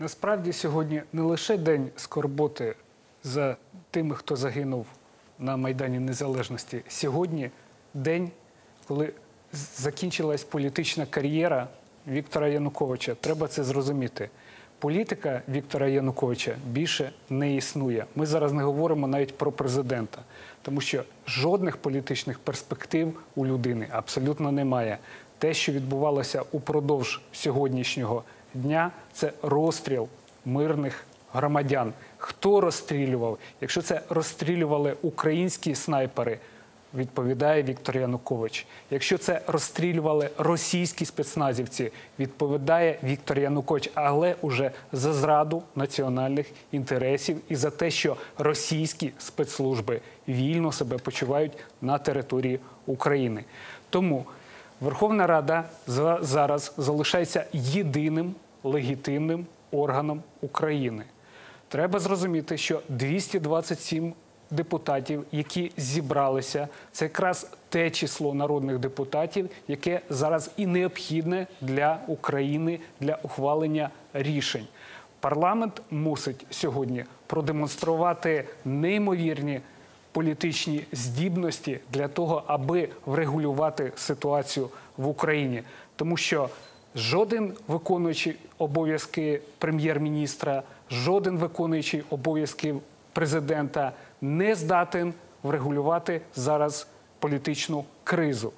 Насправді сьогодні не лише день скорботи за тими, хто загинув на Майдані Незалежності. Сьогодні день, коли закінчилась політична кар'єра Віктора Януковича. Треба це зрозуміти. Політика Віктора Януковича більше не існує. Ми зараз не говоримо навіть про президента, тому що жодних політичних перспектив у людини абсолютно немає. Те, що відбувалося упродовж сьогоднішнього дня, це розстріл мирних громадян. Хто розстрілював? Якщо це розстрілювали українські снайпери, відповідає Віктор Янукович. Якщо це розстрілювали російські спецназівці, відповідає Віктор Янукович, але уже за зраду національних інтересів і за те, що російські спецслужби вільно себе почувають на території України. Тому Верховна Рада за- зараз залишається єдиним легітимним органом України. Треба зрозуміти, що 227 депутатів, які зібралися, це якраз те число народних депутатів, яке зараз і необхідне для України для ухвалення рішень. Парламент мусить сьогодні продемонструвати неймовірні політичні здібності для того, аби врегулювати ситуацію в Україні, тому що жоден виконуючий обов'язки прем'єр-міністра, жоден виконуючий обов'язки президента не здатен врегулювати зараз політичну кризу.